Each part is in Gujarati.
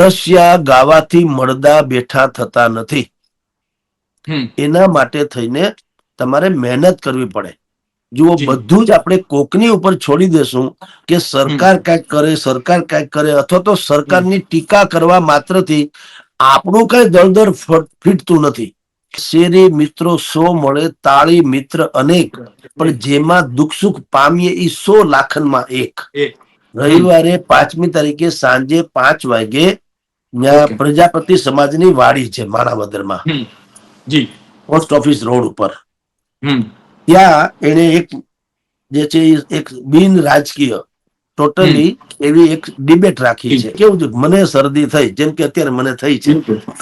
મરસિયા ગાવાથી મળદા બેઠા થતા નથી. એના માટે થઈને તમારે મહેનત કરવી પડે. જુઓ બધું જ આપણે કોકની ઉપર છોડી દેશું કે સરકાર કાંઈક કરે સરકાર કાંઈક કરે અથવા તો સરકારની ટીકા કરવા માત્રથી આપણું કઈ દળદર ફીટતું નથી. શેરી મિત્રો સો મળે તાળી મિત્ર અનેક પણ જેમાં દુઃખ સુખ પામીએ ઈ સો લાખનમાં એક. એક. રવિવારે પાંચમી તારીખે સાંજે પાંચ વાગે ત્યાં પ્રજાપતિ સમાજની વાડી છે માણાવદરમાં. જી. પોસ્ટ ઓફિસ રોડ ઉપર. ત્યાં એને એક જે છે એક બિન રાજકીય ટોટલી એવી એક ડિબેટ રાખી છે. કેવું છે? મને શરદી થઈ. જેમ કે અત્યારે મને થઈ છે.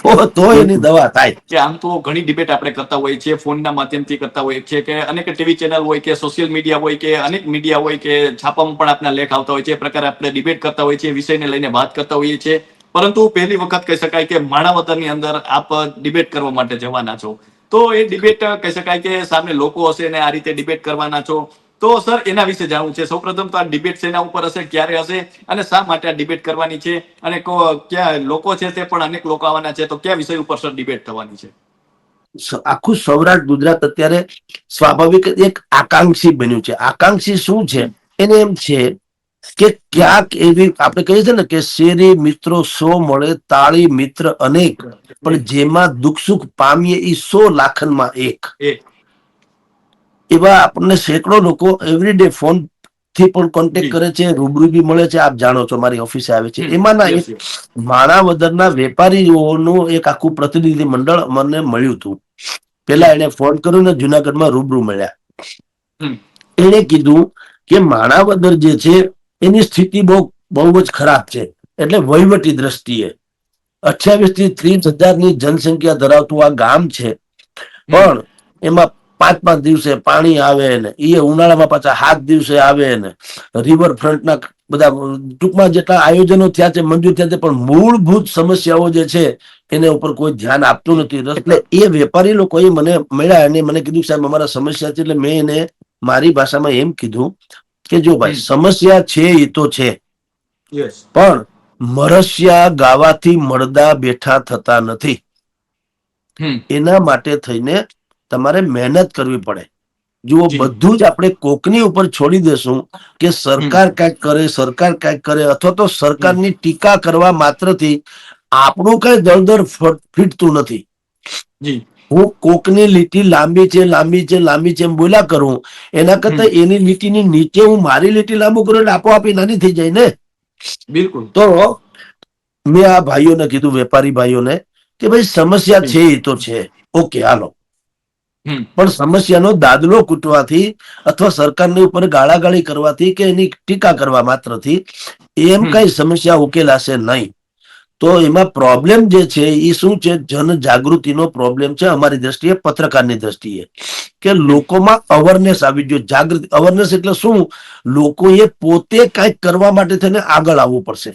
તો તો એની દવા થાય. કે આમ તો ઘણી ડિબેટ આપણે કરતા હોઈએ છીએ ફોનના માધ્યમથી કરતા હોઈએ છીએ કે અનેક ટીવી ચેનલ હોય કે સોશિયલ મીડિયા હોય કે અનેક મીડિયા હોય કે છાપામાં પણ આપના લેખ આવતા હોય છે. એ પ્રકારે આપણે ડિબેટ કરતા હોઈએ છીએ વિષયને લઈને વાત કરતા હોઈએ છીએ. પરંતુ પહેલી વખત કહી શકાય કે માણાવદરની અંદર આપ ડિબેટ કરવા માટે જવાના છો. તો એ ડિબેટ કહી શકાય કે સામે લોકો હશે ને આ રીતે ડિબેટ કરવાના છો. તો સર, એના વિશે જાણવું છે. સૌપ્રથમ તો આ ડિબેટ શેના ઉપર હશે, ક્યારે હશે અને શા માટે આ ડિબેટ કરવાની છે અને ક્યાં લોકો છે તે પણ અનેક લોકો આવવાના છે. તો કયા વિષય ઉપર સર ડિબેટ થવાની છે? આખું સૌરાષ્ટ્ર ગુજરાત અત્યારે સ્વાભાવિક એક આકાંક્ષી બન્યું છે. આકાંક્ષી શું છે? એને એમ છે કે ક્યાંક એવી આપણે કહીએ છીએ ને કે શેરી મિત્રો સો મળે તાળી મિત્ર અનેક પણ જેમાં દુઃખ સુખ પામીએ એ સો લાખનમાં એક. એવા આપણને સેંકડો લોકો એવરીડે ફોનથી પણ કોન્ટેક્ટ કરે છે રૂબરૂ બી મળે છે આપ જાણો છો મારી ઓફિસે આવે છે. એમાંના એક માણાવદરના વેપારીઓનું એક આખું પ્રતિનિધિ મંડળ મને મળ્યું હતું. પેલા એને ફોન કર્યો ને જુનાગઢમાં રૂબરૂ મળ્યા. એણે કીધું કે માણાવદર જે છે એની સ્થિતિ બહુ બહુ જ ખરાબ છે. એટલે વહીવટી દ્રષ્ટિએ અઠ્યાવીસથી ત્રીસ હજારની જનસંખ્યા ધરાવતું આ ગામ છે. પણ એમાં પાંચ પાંચ દિવસે પાણી આવે ને એ ઉનાળામાં પાછા સાત દિવસે આવે ને રિવર ફ્રન્ટના બધા ટૂંકમાં જેટલા આયોજનો થયા છે મંજૂર થયા છે પણ મૂળભૂત સમસ્યાઓ જે છે એના ઉપર કોઈ ધ્યાન આપતું નથી. એટલે એ વેપારી લોકોએ મને મળ્યા અને મને કીધું સાહેબ અમારા સમસ્યા છે એટલે મેં એને મારી ભાષામાં એમ કીધું કે જો ભાઈ સમસ્યા છે એ તો છે. પણ મરસ્યા ગાવાથી મળદા બેઠા થતા નથી. એના માટે થઈને તમારે મહેનત કરવી પડે. જુઓ બધું જ આપણે કોકની ઉપર છોડી દેશું કે સરકાર કાંઈક કરે સરકાર કાંઈક કરે અથવા તો સરકારની ટીકા કરવા માત્રથી આપણું કઈ દળદર ફીટતું નથી. જી. હું કોકની લીટી લાંબી છે લાંબી છે લાંબી છે એમ બોલ્યા કરું. એના કરતા એની લીટીની નીચે હું મારી લીટી લાંબુ કરું એટલે આપોઆપ નાની થઈ જાય ને? બિલકુલ. તો મેં આ ભાઈઓને કીધું વેપારી ભાઈઓને કે ભાઈ સમસ્યા છે એ તો છે. ઓકે હાલો. પણ સમસ્યાનો દાદલો કૂટવાથી અથવા સરકારની ઉપર ગાળાગાળી કરવાથી કે એની ટીકા કરવા માત્રથી એમ કઈ સમસ્યા ઉકેલાશે નહીં. તો એમાં પ્રોબ્લેમ જે છે એ શું છે? જન જાગૃતિનો પ્રોબ્લેમ છે અમારી દ્રષ્ટિએ પત્રકારની દ્રષ્ટિએ. કે લોકોમાં અવરનેસ આવી જોઈએ જાગૃતિ અવરનેસ એટલે શું? લોકોએ પોતે કંઈક કરવા માટે થઈને આગળ આવવું પડશે.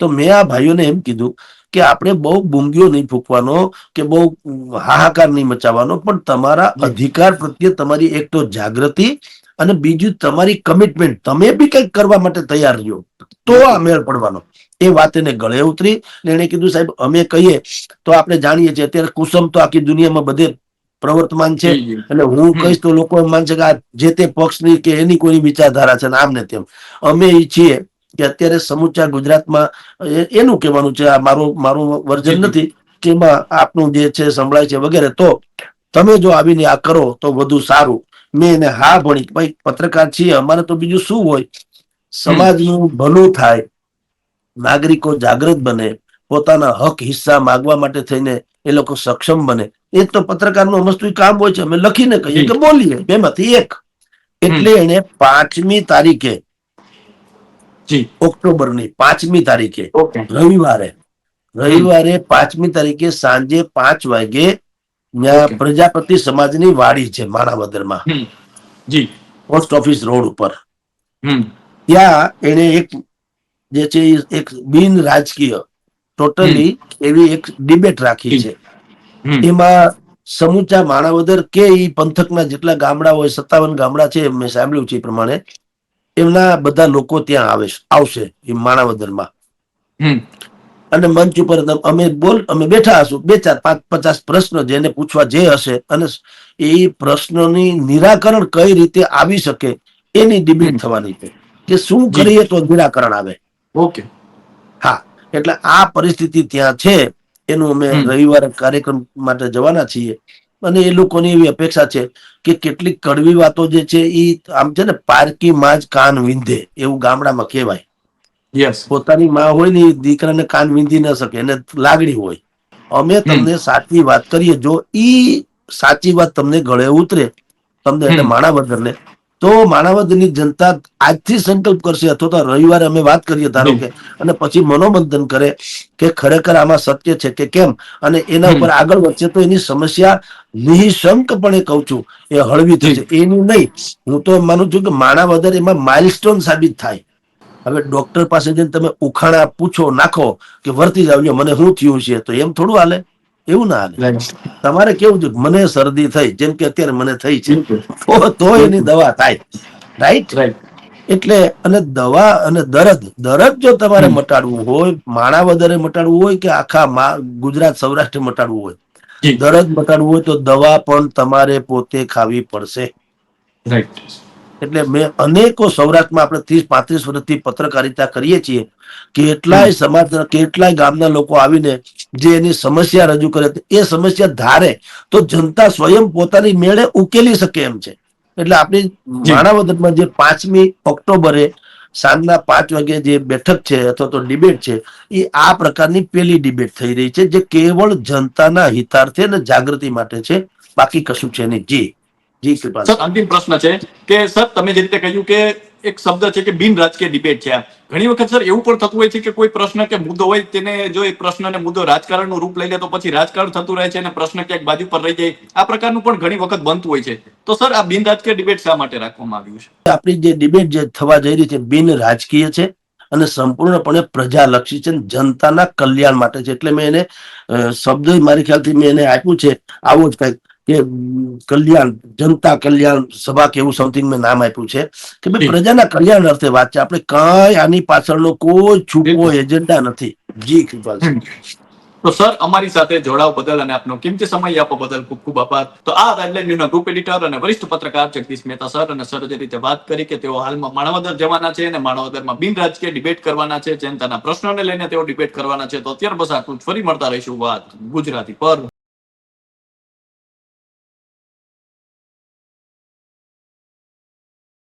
તો મેં આ ભાઈઓને એમ કીધું કે આપણે બહુ બૂંગીઓ નહીં ફૂંકવાનો કે બહુ હાહાકાર નહીં મચાવવાનો પણ તમારા અધિકાર પ્રત્યે તમારી એક તો જાગૃતિ અને બીજું તમારી કમિટમેન્ટ તમે બી કંઈક કરવા માટે તૈયાર રહ્યો. તો આ મેળ પડવાનો. એ વાત એને ગળે ઉતરી એણે એને કીધું સાહેબ અમે કહીએ તો આપણે જાણીએ છીએ અત્યારે કુસમ તો આખી દુનિયામાં બધે પ્રવર્તમાન છે. એટલે હું કહીશ તો લોકો એમ માનશે કે આ જે તે પક્ષની કે એની કોઈની વિચારધારા છે આમ ને તેમ. અમે ઈચ્છીએ કે અત્યારે સમુચા ગુજરાતમાં એનું કહેવાનું છે આ મારું મારું વર્જન નથી કે એમાં આપનું જે છે સંભળાય છે વગેરે. તો તમે જો આવીને આ કરો તો વધુ સારું. મેં એને હા ભણી ભાઈ પત્રકાર છીએ અમારે તો બીજું શું હોય? સમાજનું ભલું થાય નાગરિકો જાગૃત બને પોતાના હક હિસ્સા માગવા માટે થઈને એ લોકો સક્ષમ બને. એ જ તો પત્રકારનું મસ્તું કામ હોય છે અમે લખીને કહીએ કે બોલીએ બેમાંથી એક. એટલે એને પાંચમી તારીખે ઓક્ટોબરની પાંચમી તારીખે રવિવારે રવિવારે પાંચમી તારીખે સાંજે પાંચ વાગે ત્યાં. પ્રજાપતિ સમાજની વાડી છે માણાવદરમાં. જી. પોસ્ટ ઓફિસ રોડ ઉપર. ત્યાં એને એક જે છે એક બિન રાજકીય ટોટલી એવી એક ડિબેટ રાખી છે. એમાં સમૂચા માણાવદર કે ઈ પંથકના જેટલા ગામડા હોય સત્તાવન ગામડા છે મેં સાંભળ્યું છે એ પ્રમાણે એમના બધા લોકો ત્યાં આવે આવશે એ માણાવદરમાં. અને મંચ ઉપર અમે બોલ અમે બેઠા હશું. બે ચાર પાંચ પચાસ પ્રશ્ન જેને પૂછવા જે હશે અને એ પ્રશ્નોની નિરાકરણ કઈ રીતે આવી શકે એની ડિબેટ થવાની છે. કે શું. કરીએ તો નિરાકરણ આવે. ઓકે. હા. એટલે આ પરિસ્થિતિ ત્યાં છે. એનું અમે રવિવારે કાર્યક્રમ માટે જવાના છીએ. અને એ લોકોની એવી અપેક્ષા છે કે કેટલીક કડવી વાતો જે છે એ આમ છે ને પારકી માં જ કાન વિંધે એવું ગામડામાં કહેવાય. યસ પોતાની માં હોય ને દીકરાને કાન વિંધી ન શકે એને લાગણી હોય. અમે તમને સાચી વાત કરીએ જો ઈ સાચી વાત તમને ગળે ઉતરે તમને એટલે. માણાવદરને તો માણાવદરની જનતા આજથી સંકલ્પ કરશે અથવા તો રવિવારે અમે વાત કરીએ ધારો કે અને પછી મનોમંથન કરે કે ખરેખર આમાં સત્ય છે કે કેમ અને એના ઉપર આગળ વધશે તો એની સમસ્યા નિઃશંકપણે કહું છું એ હળવી થશે. એનું નહીં. હું તો માનું છું કે માણાવદર એમાં માઇલસ્ટોન સાબિત થાય. હવે ડોક્ટર પાસે જઈને તમે ઉખાણા પૂછો નાખો કે વર્તી જાવજો મને શું થયું છે તો એમ થોડું હાલે. એવું ના હાલે. તમારે કેવું છે મને શરદી થઈ જેમ કે અત્યારે મને થઈ છે. તો તો એની દવા થાય. રાઈટ રાઈટ એટલે અને દવા અને દરદ દરદ જો તમારે મટાડવું હોય માણા વધારે મટાડવું હોય કે આખા ગુજરાત સૌરાષ્ટ્ર મટાડવું હોય? દરદ મટાડવું હોય તો દવા પણ તમારે પોતે ખાવી પડશે. રાઈટ એટલે મેં અનેકો સૌરાષ્ટ્રમાં આપણે ત્રીસ પાંત્રીસ વર્ષથી પત્રકારિતા કરીએ છીએ કેટલાય સમાજ કેટલાય ગામના લોકો આવીને જે એની સમસ્યા રજૂ કરે એ સમસ્યા ધારે તો જનતા સ્વયં પોતાની મેળે ઉકેલી શકે એમ છે. એટલે આપણી. માણાવદરમાં જે પાંચમી ઓક્ટોબરે સાંજના પાંચ વાગે જે બેઠક છે અથવા તો ડિબેટ છે એ આ પ્રકારની પેલી ડિબેટ થઈ રહી છે જે કેવળ જનતાના હિતાર્થે અને જાગૃતિ માટે છે બાકી કશું છે નહીં. જી. જી કૃપાલ સર અંતિમ પ્રશ્ન છે કે સર તમે જે રીતે કહ્યું કે એક શબ્દ છે કે બિન રાજકીય ડિબેટ છે ઘણી વખત સર એવું પણ થતું હોય છે કે કોઈ પ્રશ્ન કે મુદ્દો હોય તેને જો એ પ્રશ્ન અને મુદ્દો રાજકારણનું રૂપ લઈ લે તો પછી રાજકારણ થતું રહે છે અને પ્રશ્ન ક્યાંક બાજુ પર રહી જાય. આ પ્રકારનું પણ ઘણી વખત બનતું હોય છે. તો સર આ બિન રાજકીય ડિબેટ શા માટે રાખવામાં આવ્યું છે? આપણી જે ડિબેટ જે થવા જઈ રહી છે બિન રાજકીય છે અને સંપૂર્ણપણે પ્રજાલક્ષી છે જનતાના કલ્યાણ માટે છે. એટલે મેં એને શબ્દ મારી ખ્યાલથી મેં એને આપ્યું છે. આવું જ કંઈક કે કલ્યાણ જનતા કલ્યાણ સભા કે એવું સમથિંગ મેં નામ આપ્યું છે કે ભાઈ પ્રજાના કલ્યાણ અર્થે વાત છે. આપણે કઈ આની પાછળનો કોઈ છૂપો એજન્ડા નથી. જી કૃપાલ તો સર અમારી સાથે જોડાવ બદલ અને આપનો કિંમતી સમય આપવા બદલ ખૂબ ખૂબ આભાર. તો આ રેડલાઇન ન્યૂઝના ગ્રુપ એડિટર અને વરિષ્ઠ પત્રકાર જગદીશ મહેતા સર અને સર જે રીતે વાત કરી કે તેઓ હાલમાં માણાવદર જવાના છે અને માણાવદરમાં બિન રાજકીય ડિબેટ કરવાના છે જનતાના પ્રશ્નોને લઈને તેઓ ડિબેટ કરવાના છે તો અત્યાર બસ આટલું ફરી મળતા રહીશું વાત ગુજરાતી પર.